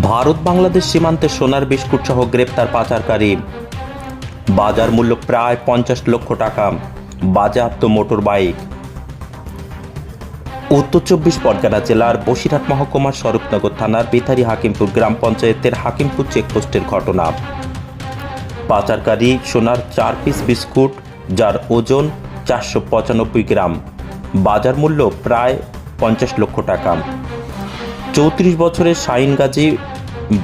ভারত বাংলাদেশ সীমান্তে সোনার বিস্কুট সহ গ্রেপ্তার পাচারকারী। বাজার মূল্য প্রায় পঞ্চাশ লক্ষ টাকা। বাজেয়াপ্ত মোটর বাইক। উত্তর চব্বিশ পরগনা জেলার বসিরহাট মহকুমার স্বরূপনগর থানার বেতারি হাকিমপুর গ্রাম পঞ্চায়েতের হাকিমপুর চেকপোস্টের ঘটনা। পাচারকারী সোনার চার পিস বিস্কুট, যার ওজন চারশো পঁচানব্বই গ্রাম। বাজার মূল্য প্রায় পঞ্চাশ লক্ষ টাকা। চৌত্রিশ বছরের শাহিন গাজী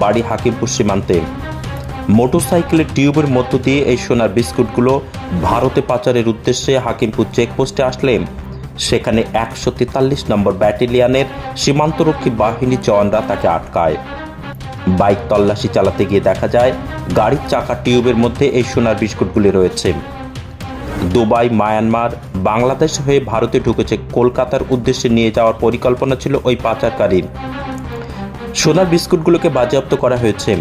বাড়ি হাকিমপুর সীমান্তে। মোটরসাইকেলের টিউবের মধ্য দিয়ে এই সোনার বিস্কুটগুলো ভারতে পাচারের উদ্দেশ্যে হাকিমপুর চেকপোস্টে আসলে। সেখানে একশো তেতাল্লিশ নম্বর ব্যাটালিয়নের সীমান্তরক্ষী বাহিনী জওয়ানরা তাকে আটকায়। বাইক তল্লাশি চালাতে গিয়ে দেখা যায়, গাড়ির চাকা টিউবের মধ্যে এই সোনার বিস্কুটগুলি রয়েছে। দুবাই, মায়ানমার, বাংলাদেশ হয়ে ভারতে ঢুকেছে কলকাতার উদ্দেশ্যে নিয়ে যাওয়ার পরিকল্পনা ছিল ওই পাচারকারীর। সোনার বিস্কুটগুলোকে বাজেয়াপ্ত করা হয়েছে।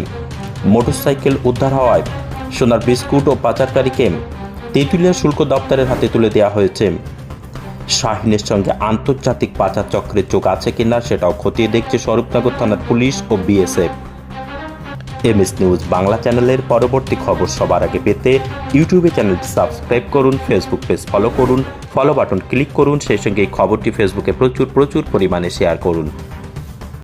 মোটরসাইকেল উদ্ধার হওয়ায় সোনার বিস্কুট ও পাচারকারীকে তেঁতুলিয়া শুল্ক দপ্তরের হাতে তুলে দেওয়া হয়েছে। শাহিনের সঙ্গে আন্তর্জাতিক পাচার চক্রের চোখ আছে কিনা সেটাও খতিয়ে দেখছে স্বরূপনগর থানার পুলিশ ও বিএসএফ। এমএস নিউজ বাংলা চ্যানেলের পরবর্তী খবর সবার আগে পেতে ইউটিউবে চ্যানেলটি সাবস্ক্রাইব করুন, ফেসবুক পেজ ফলো করুন, ফলো বাটন ক্লিক করুন, সেই সঙ্গে এই খবরটি ফেসবুকে প্রচুর প্রচুর পরিমাণে শেয়ার করুন।